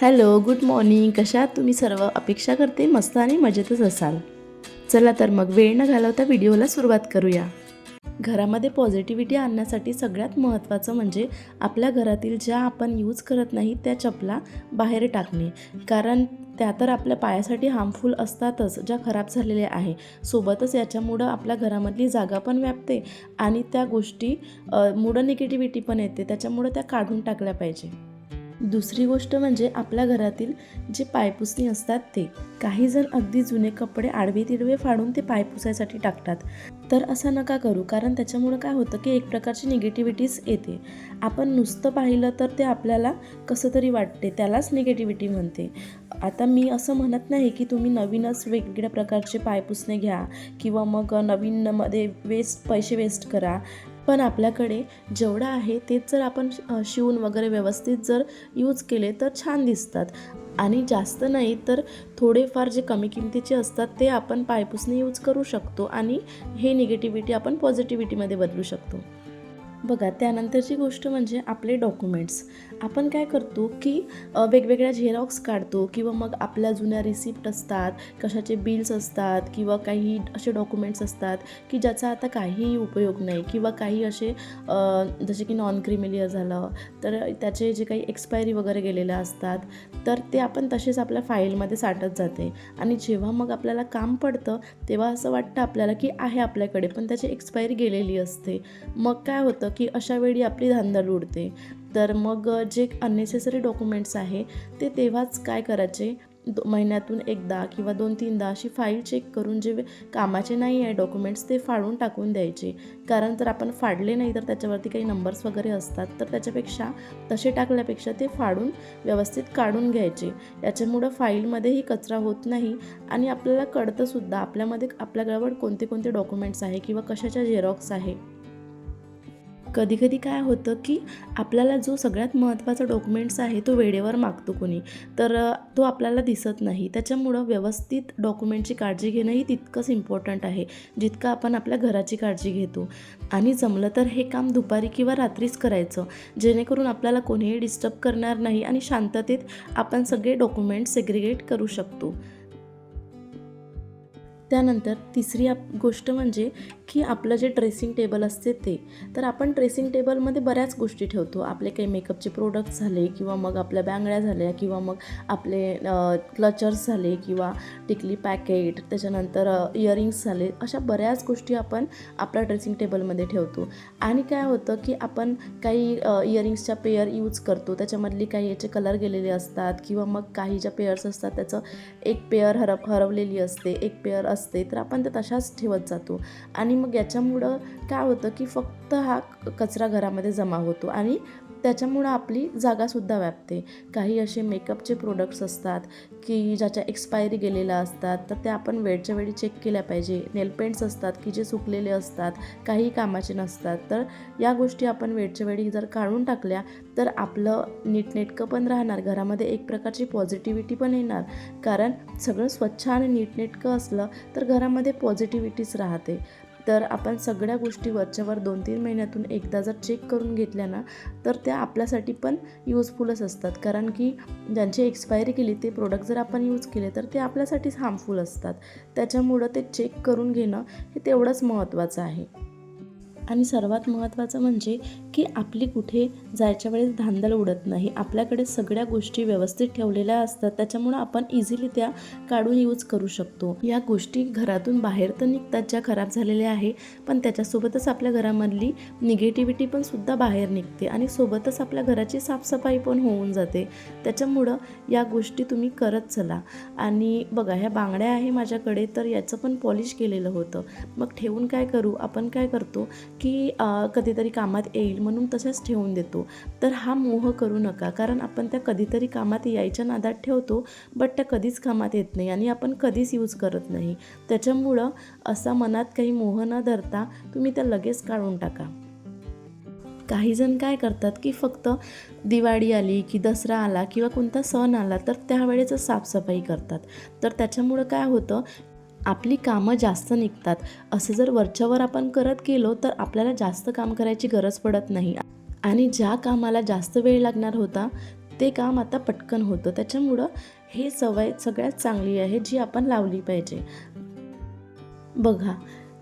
Hello good morning. कशा तुम्ही? सर्व अपेक्षा करते मस्त आणि मजेतच असाल. चला तर मग वेळ न घालवता व्हिडिओला सुरुवात करूया. घरामध्ये पॉझिटिव्हिटी आणण्यासाठी सगळ्यात महत्त्वाचं म्हणजे आपल्या घरातील ज्या आपण यूज करत नाही त्या चपला बाहेर टाकणे. कारण त्या तर आपल्या पायासाठी हार्मफुल असतातच ज्या खराब झालेल्या आहे. सोबतच याच्यामुळं आपल्या घरामधली जागा पण व्यापते आणि त्या गोष्टी अ, मुळं निगेटिव्हिटी पण येते. त्याच्यामुळं त्या काढून टाकल्या पाहिजे. दुसरी गोष्ट म्हणजे आपल्या घरातील जे पायपुसणी असतात ते. काही जण अगदी जुने कपडे आडवे तिडवे फाडून ते पाय पुसायसाठी टाकतात. तर असं नका करू कारण त्याच्यामुळं काय होतं की एक प्रकारची निगेटिव्हिटीच येते. आपण नुसतं पाहिलं तर ते आपल्याला कसं तरी वाटते त्यालाच निगेटिव्हिटी म्हणते. आता मी असं म्हणत नाही की तुम्ही नवीनच वेगवेगळ्या प्रकारचे पायपुसणे घ्या किंवा मग नवीनमध्ये वेस्ट पैसे वेस्ट करा. पण आपल्याकडे जेवढं आहे तेच जर आपण शिवून वगैरे व्यवस्थित जर यूज केले तर छान दिसतात. आणि जास्त नाही तर थोडेफार जे कमी किमतीचे असतात ते आपण पायपुसने यूज करू शकतो आणि हे निगेटिव्हिटी आपण पॉझिटिव्हिटीमध्ये बदलू शकतो. बघा त्यानंतरची गोष्ट म्हणजे आपले डॉक्युमेंट्स आपण काय करतो की वेगवेगळ्या झेरॉक्स काढतो किंवा मग आपल्या जुन्या रिसिप्ट असतात कशाचे बिल्स असतात किंवा काही असे डॉक्युमेंट्स असतात की ज्याचा आता काहीही उपयोग नाही किंवा काही असे जसे की नॉन क्रिमिलियर झालं तर त्याचे जे काही एक्सपायरी वगैरे गेलेले असतात तर ते आपण तसेच आपल्या फाईलमध्ये साठत जाते. आणि जेव्हा मग आपल्याला काम पडतं तेव्हा असं वाटतं आपल्याला की आहे आपल्याकडे पण त्याची एक्सपायरी गेलेली असते. मग काय होतं? की अशा वेळी आपली धांदल उडते. तर मग जे अननेसेसरी डॉक्युमेंट्स आहे ते तेव्हाच काय करायचे? दो महिन्यातून एकदा किंवा दोन तीनदा अशी फाईल चेक करून जे कामाचे नाही आहे डॉक्युमेंट्स ते फाडून टाकून द्यायचे. कारण जर आपण फाडले नाही तर त्याच्यावरती काही नंबर्स वगैरे असतात. तर त्याच्यापेक्षा तसे टाकल्यापेक्षा ते फाडून व्यवस्थित काढून घ्यायचे. याच्यामुळं फाईलमध्येही कचरा होत नाही आणि आपल्याला कळतंसुद्धा आपल्यामध्ये आपल्याजवळ कोणते कोणते डॉक्युमेंट्स आहे किंवा कशाच्या झेरॉक्स आहे. कधी कधी काय होतं की आपल्याला जो सगळ्यात महत्त्वाचा डॉक्युमेंट्स आहे तो वेळेवर मागतो कोणी. तर तो आपल्याला दिसत नाही. त्याच्यामुळं व्यवस्थित डॉक्युमेंटची काळजी घेणं ही तितकंच इम्पॉर्टंट आहे जितकं आपण आपल्या घराची काळजी घेतो. आणि जमलं तर हे काम दुपारी किंवा रात्रीच करायचं जेणेकरून आपल्याला कोणीही डिस्टर्ब करणार नाही आणि शांततेत आपण सगळे डॉक्युमेंट सेग्रिगेट करू शकतो. त्यानंतर तिसरी आप गोष्ट म्हणजे की आपलं जे ड्रेसिंग टेबल असते ते तर आपण ड्रेसिंग टेबलमध्ये बऱ्याच गोष्टी ठेवतो. आपले काही मेकअपचे प्रोडक्ट्स झाले किंवा मग आपल्या बांगड्या झाल्या किंवा मग आपले क्लचर्स झाले किंवा टिकली पॅकेट त्याच्यानंतर इयरिंग्स झाले अशा बऱ्याच गोष्टी आपण आपल्या ड्रेसिंग टेबलमध्ये ठेवतो. आणि काय होतं की आपण काही इयरिंग्सच्या पेअर यूज करतो त्याच्यामधली काही याचे कलर गेलेले असतात किंवा मग काही ज्या पेअर्स असतात त्याचं एक पेअर हरप हरवलेली असते एक पेअर असते तर आपण ते तशाच ठेवत जातो. आणि मग याच्यामुळं काय होतं की फक्त हा क- कचरा घरामध्ये जमा होतो आणि त्याच्यामुळं आपली जागासुद्धा व्यापते. काही असे मेकअपचे प्रोडक्ट्स असतात की ज्याच्या एक्सपायरी गेलेल्या असतात तर त्या आपण वेळच्या वेळी चेक केल्या पाहिजे. नेलपेंट्स असतात की जे सुकलेले असतात काही कामाचे नसतात. तर या गोष्टी आपण वेळच्या वेळी जर काढून टाकल्या तर आपलं नीटनेटकं पण राहणार. घरामध्ये एक प्रकारची पॉझिटिव्हिटी पण येणार. कारण सगळं स्वच्छ आणि नीटनेटकं असलं तर घरामध्ये पॉझिटिव्हिटीच राहते. तर आपण सगळ्या गोष्टी वरच्यावर दोन तीन महिन्यातून एकदा जर चेक करून घेतल्या ना तर त्या आपल्यासाठी पण यूजफुलच असतात. कारण की ज्यांची एक्सपायरी केली ते प्रोडक्ट जर आपण यूज केले तर ते आपल्यासाठीच हार्मफुल असतात. त्याच्यामुळं ते चेक करून घेणं हे तेवढंच महत्त्वाचं आहे. आणि सर्वात महत्त्वाचं म्हणजे की आपली कुठे जायच्या वेळेस धांदल उडत नाही. आपल्याकडे सगळ्या गोष्टी व्यवस्थित ठेवलेल्या असतात. त्याच्यामुळं आपण इझिली त्या काढून यूज करू शकतो. या गोष्टी घरातून बाहेर तर निघतात ज्या खराब झालेल्या आहे पण त्याच्यासोबतच आपल्या घरामधली निगेटिव्हिटी पण सुद्धा बाहेर निघते आणि सोबतच आपल्या घराची साफसफाई पण होऊन जाते. त्याच्यामुळं या गोष्टी तुम्ही करत चला. आणि बघा ह्या बांगड्या आहे माझ्याकडे तर याचं पण पॉलिश केलेलं होतं. मग ठेवून काय करू? आपण काय करतो की कधीतरी कामात येईल म्हणून तशाच ठेवून देतो. तर हा मोह करू नका. कारण आपण त्या कधीतरी कामात यायच्या नादात ठेवतो बट त्या कधीच कामात येत नाही आणि आपण कधीच यूज करत नाही. त्याच्यामुळं असा मनात काही मोह न धरता तुम्ही त्या लगेच काढून टाका. काही जण काय करतात की फक्त दिवाळी आली की दसरा आला किंवा कोणता सण आला तर त्यावेळेच साफसफाई करतात. तर त्याच्यामुळं काय होतं आपली कामं जास्त निघतात. असं जर वरच्यावर आपण करत गेलो तर आपल्याला जास्त काम करायची गरज पडत नाही. आणि ज्या कामाला जास्त वेळ लागणार होता ते काम आता पटकन होतं. त्याच्यामुळं हे सवय सगळ्यात चांगली आहे जी आपण लावली पाहिजे. बघा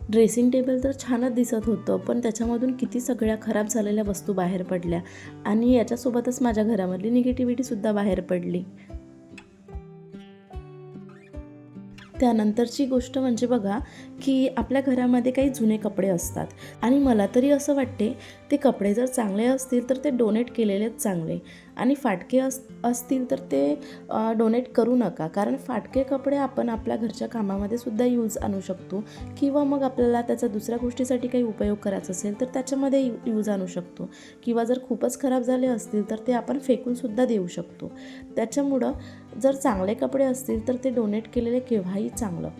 ड्रेसिंग टेबल तर छानच दिसत होतं पण त्याच्यामधून किती सगळ्या खराब झालेल्या वस्तू बाहेर पडल्या. आणि याच्यासोबतच माझ्या घरामधली निगेटिव्हिटीसुद्धा बाहेर पडली. त्यानंतरची गोष्ट म्हणजे बघा की आपल्या घरामध्ये काही जुने कपडे असतात. आणि मला तरी असं वाटते ते कपडे जर चांगले असतील तर ते डोनेट केलेलेच चांगले. आणि फाटके अस असतील तर ते डोनेट करू नका. कारण फाटके कपडे आपण आपल्या घरच्या कामामध्ये सुद्धा यूज आणू शकतो. किंवा मग आपल्याला त्याचा दुसऱ्या गोष्टीसाठी काही उपयोग करायचा असेल तर त्याच्यामध्ये यू यूज आणू शकतो. किंवा जर खूपच खराब झाले असतील तर ते आपण फेकूनसुद्धा देऊ शकतो. त्याच्यामुळं जर चांगले कपडे असतील तर ते डोनेट केलेले केव्हाही चांगलं.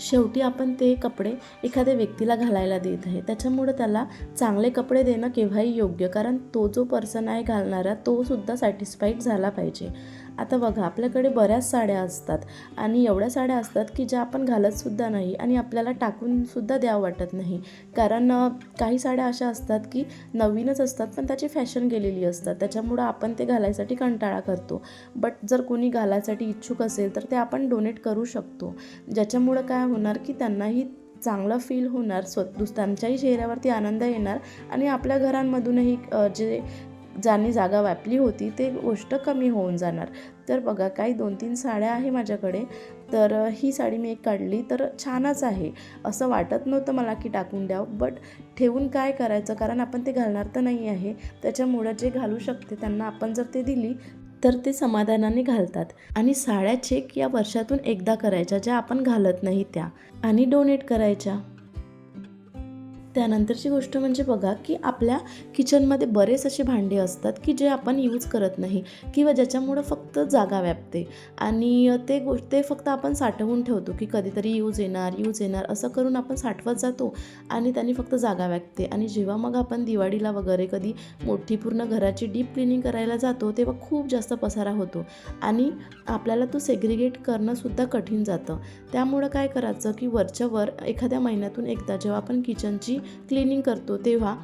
शेवटी आपण ते कपडे एखाद्या व्यक्तीला घालायला देत आहे. त्याच्यामुळं त्याला चांगले कपडे देणं केव्हाही योग्य कारण तो जो पर्सन आहे घालणारा तो सुद्धा सॅटिस्फाईड झाला पाहिजे. आता बघा आपल्याकडे बऱ्याच साड्या असतात आणि एवढ्या साड्या असतात की ज्या आपण घालतसुद्धा नाही आणि आपल्याला टाकूनसुद्धा द्यावं वाटत नाही. कारण काही साड्या अशा असतात की नवीनच असतात पण त्याची फॅशन गेलेली असतात. त्याच्यामुळं आपण ते घालायसाठी कंटाळा करतो. बट जर कोणी घालायसाठी इच्छुक असेल तर ते आपण डोनेट करू शकतो. ज्याच्यामुळं काय होणार की त्यांनाही चांगलं फील होणार स्व दुस- त्यांच्याही चेहऱ्यावरती आनंद येणार आणि आपल्या घरांमधूनही जे ज्यांनी जागा व्यापली होती ते गोष्ट कमी होऊन जाणार. तर बघा काही दोन तीन साड्या आहे माझ्याकडे. तर ही साडी मी एक काढली तर छानच आहे. असं वाटत नव्हतं मला की टाकून द्यावं बट ठेवून काय करायचं? कारण आपण ते घालणार तर नाही आहे. त्याच्यामुळं जे घालू शकते त्यांना आपण जर ते दिली तर ते समाधानाने घालतात. आणि साड्या चेक या वर्षातून एकदा करायच्या ज्या आपण घालत नाही त्या. आणि डोनेट करायच्या. त्यानंतरची गोष्ट म्हणजे बघा की आपल्या किचनमध्ये बरेच असे भांडे असतात की जे आपण यूज करत नाही किंवा ज्याच्यामुळं फक्त जागा व्यापते. आणि ते गोष्ट ते फक्त आपण साठवून ठेवतो की कधीतरी यूज येणार यूज येणार असं करून आपण साठवत जातो आणि त्यांनी फक्त जागा व्यापते. आणि जेव्हा मग आपण दिवाळीला वगैरे कधी मोठी पूर्ण घराची डीप क्लिनिंग करायला जातो तेव्हा खूप जास्त पसारा होतो आणि आपल्याला तो सेग्रिगेट करणंसुद्धा कठीण जातं. त्यामुळं काय करायचं की वरच्या वर एखाद्या महिन्यातून एकदा जेव्हा आपण किचनची क्लिनिंग करतो तेव्हा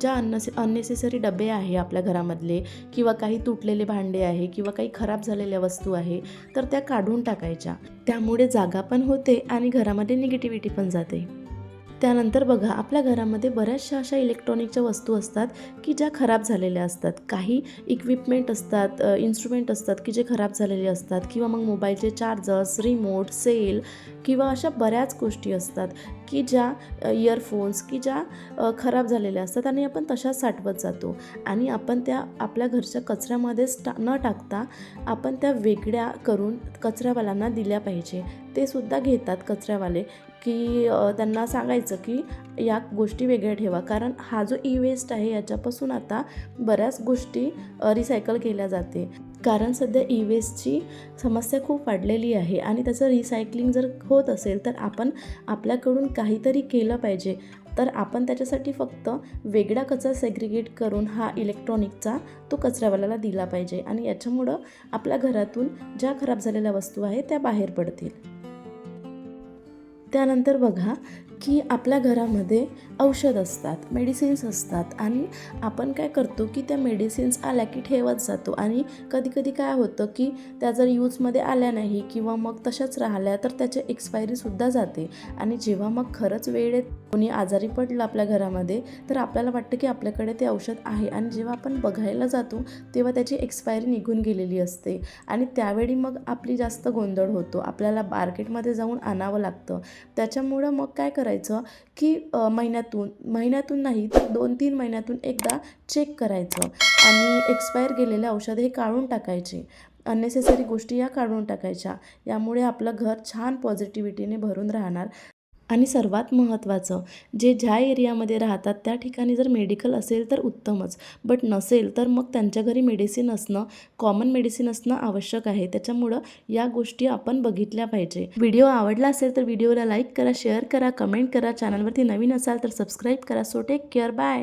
ज्या अनसे अननेसेसरी डबे आहे आपल्या घरामधले किंवा काही तुटलेले भांडे आहे किंवा काही खराब झालेल्या वस्तू आहे तर त्या काढून टाकायच्या. त्यामुळे जागा पण होते आणि घरामध्ये निगेटिव्हिटी पण जाते. त्यानंतर बघा आपल्या घरामध्ये बऱ्याचशा अशा इलेक्ट्रॉनिकच्या वस्तू असतात की ज्या खराब झालेल्या असतात. काही इक्विपमेंट असतात इन्स्ट्रुमेंट असतात की जे खराब झालेले असतात किंवा मग मोबाईलचे चार्जर्स रिमोट सेल किंवा अशा बऱ्याच गोष्टी असतात की ज्या इयरफोन्स की ज्या खराब झालेल्या असतात आणि आपण तशाच साठवत जातो. आणि आपण त्या आपल्या घरच्या कचऱ्यामध्येच टा न टाकता आपण त्या वेगळ्या करून कचऱ्यावाल्यांना दिल्या पाहिजे. ते सुद्धा घेतात कचऱ्यावाले. की त्यांना सांगायचं की या गोष्टी वेगळ्या ठेवा. कारण हा जो ई वेस्ट आहे याच्यापासून आता बऱ्याच गोष्टी रिसायकल केल्या जाते. कारण सध्या ई वेस्टची समस्या खूप वाढलेली आहे आणि त्याचं रिसायकलिंग जर होत असेल तर आपण आपल्याकडून काहीतरी केलं पाहिजे. तर आपण त्याच्यासाठी फक्त वेगळा कचरा सेग्रिगेट करून हा इलेक्ट्रॉनिकचा तो कचरावाल्याला दिला पाहिजे. आणि याच्यामुळं आपल्या घरातून ज्या खराब झालेल्या वस्तू आहेत त्या बाहेर पडतील. त्यानंतर बघा की आपल्या घरामध्ये औषध असतात मेडिसिन्स असतात आणि आपण काय करतो की त्या मेडिसिन्स आल्या की ठेवत जातो आणि कधी कधी काय होतं की त्या जर यूजमध्ये आल्या नाही किंवा मग तशाच राहिल्या तर त्याची एक्सपायरीसुद्धा जाते आणि जेव्हा मग खरंच वेळेत कोणी आजारी पडलं आपल्या घरामध्ये तर आपल्याला वाटतं की आपल्याकडे ते औषध आहे आणि जेव्हा आपण बघायला जातो तेव्हा त्याची एक्सपायरी निघून गेलेली असते आणि त्यावेळी मग आपली जास्त गोंधळ होतो आपल्याला मार्केटमध्ये जाऊन आणावं लागतं. त्याच्यामुळं मग काय करायचं? की महिन्यातून महिन्यातून नाही तर दोन तीन महिन्यातून एकदा चेक करायचं आणि एक्सपायर गेलेले औषध हे काढून टाकायचे. अननेसेसरी गोष्टी या काढून टाकायच्या. यामुळे आपलं घर छान पॉझिटिव्हिटीने भरून राहणार. आणि सर्वात महत्त्वाचं जे ज्या एरियामध्ये राहतात त्या ठिकाणी जर मेडिकल असेल तर उत्तमच. बट नसेल तर मग त्यांच्या घरी मेडिसिन असणं कॉमन मेडिसिन असणं आवश्यक आहे. त्याच्यामुळं या गोष्टी आपण बघितल्या पाहिजे. व्हिडिओ आवडला असेल तर व्हिडिओला लाईक करा शेअर करा कमेंट करा. चॅनलवरती नवीन असाल तर सबस्क्राईब करा. So take care. बाय.